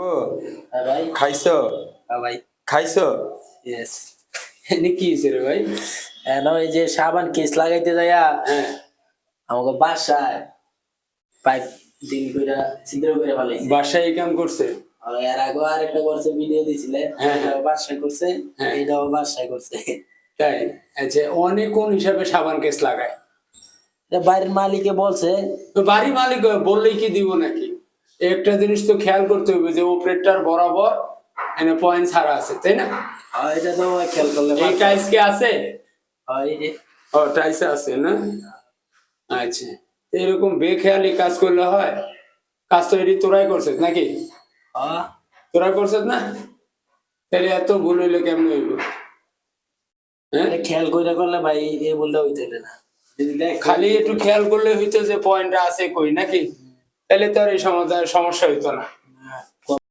হ্যাঁ খাইছো? হ্যাঁ ভাই। খাইছো? ইয়েস এনে কি হয়েছে রে ভাই? ওই যে সাবান কেস লাগাইতে যাইয়া হ্যাঁ। আমাকে বাসায় পাইপ দিন করে ছিদ্র করে ফেলাইছে। বাসায় এই কাম করছে? এর আগে আরেকটা করছে ভিডিও দিছিলে। হ্যাঁ, হ্যাঁ। বাসায় করছে হ্যাঁ। বাসায় করছে। তাই? আচ্ছা অনেক কোন হিসাবে সাবান কেস লাগায়? বাড়ির মালিকে বলছে। তো বাড়ি মালিক বললেই কি দিব নাকি? একটা জিনিস তো খেয়াল করতে হবে যে ওপরেরটার বরাবর এনে পয়েন্ট ছাড়া আছে তাই না? হ্যাঁ, এটা তো খেয়াল করলে এই টাইলস কি আছে? হয় ও টাইলস আছে না? আচ্ছা এরকম বেখেয়ালি কাজ করলে হয়? কাজ তো এটি তোরাই করছিস নাকি? হ্যাঁ। তোরা করছিস না? তাহলে এত ভুল হইলে কেমন হইব? হ্যাঁ? খেয়াল করে করলে ভাই এ বললে হইতে না। খালি একটু খেয়াল করলে হইতো যে পয়েন্টটা আছে কই নাকি? তাহলে তো আর এই সমস্যা হইতো না।